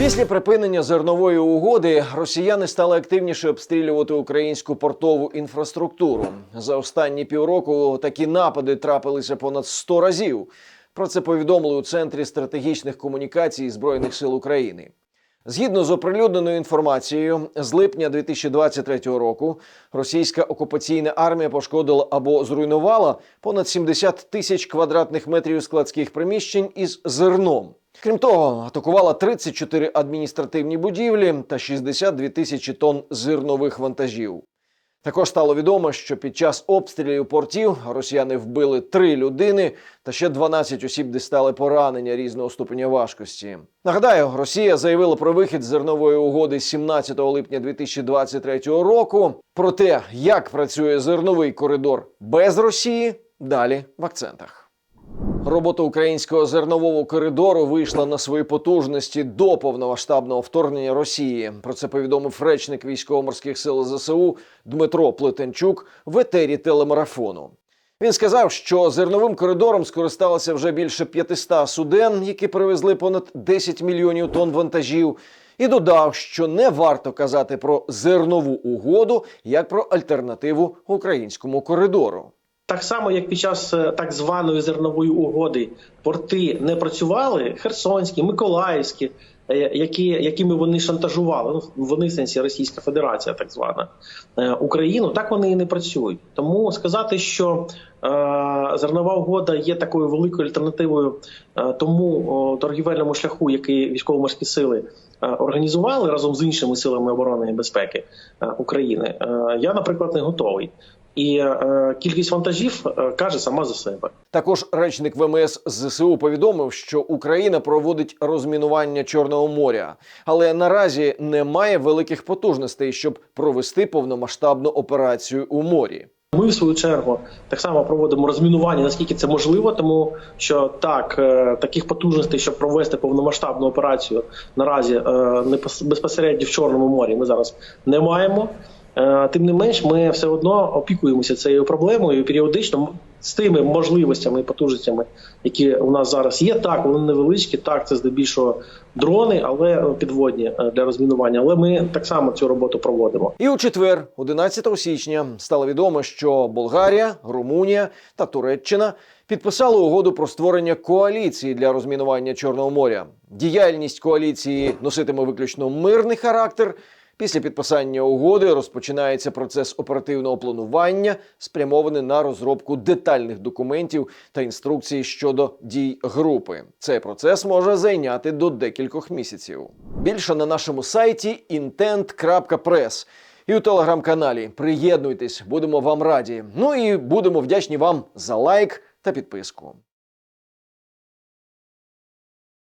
Після припинення зернової угоди росіяни стали активніше обстрілювати українську портову інфраструктуру. За останні півроку такі напади трапилися понад 100 разів. Про це повідомили у центрі стратегічних комунікацій збройних сил України. Згідно з оприлюдненою інформацією, з липня 2023 року російська окупаційна армія пошкодила або зруйнувала понад 70 тисяч квадратних метрів складських приміщень із зерном. Крім того, атакувала 34 адміністративні будівлі та 62 тисячі тонн зернових вантажів. Також стало відомо, що під час обстрілів портів росіяни вбили три людини та ще 12 осіб дістали поранення різного ступеня важкості. Нагадаю, Росія заявила про вихід зернової угоди 17 липня 2023 року. Про те, як працює зерновий коридор без Росії, далі в акцентах. Робота українського зернового коридору вийшла на свої потужності до повномасштабного вторгнення Росії. Про це повідомив речник військово-морських сил ЗСУ Дмитро Плетенчук в етері телемарафону. Він сказав, що зерновим коридором скористалося вже більше 500 суден, які привезли понад 10 мільйонів тонн вантажів. І додав, що не варто казати про зернову угоду як про альтернативу українському коридору. Так само, як під час е, так званої зернової угоди порти не працювали, Херсонські, Миколаївські, е, які, якими вони шантажували, ну вони сенсі Російська Федерація, так звана е, Україну, так вони і не працюють. Тому сказати, що е, зернова угода є такою великою альтернативою е, тому о, торгівельному шляху, який військово-морські сили е, організували разом з іншими силами оборони і безпеки е, України, е, я, наприклад, не готовий. І е, кількість вантажів е, каже сама за себе. Також речник ВМС ЗСУ повідомив, що Україна проводить розмінування Чорного моря, але наразі немає великих потужностей, щоб провести повномасштабну операцію у морі. Ми в свою чергу так само проводимо розмінування, наскільки це можливо, тому що так е, таких потужностей, щоб провести повномасштабну операцію, наразі е, не пос- безпосередньо в Чорному морі. Ми зараз не маємо. Е, Тим не менш, ми все одно опікуємося цією проблемою і періодично з тими можливостями і потужностями, які у нас зараз є. Так, вони невеличкі, так це здебільшого дрони, але підводні е, для розмінування. Але ми так само цю роботу проводимо. І у четвер, 11 січня, стало відомо, що Болгарія, Румунія та Туреччина підписали угоду про створення коаліції для розмінування Чорного моря. Діяльність коаліції носитиме виключно мирний характер. Після підписання угоди розпочинається процес оперативного планування, спрямований на розробку детальних документів та інструкцій щодо дій групи. Цей процес може зайняти до декількох місяців. Більше на нашому сайті intent.press і у телеграм-каналі. Приєднуйтесь, будемо вам раді. Ну і будемо вдячні вам за лайк та підписку.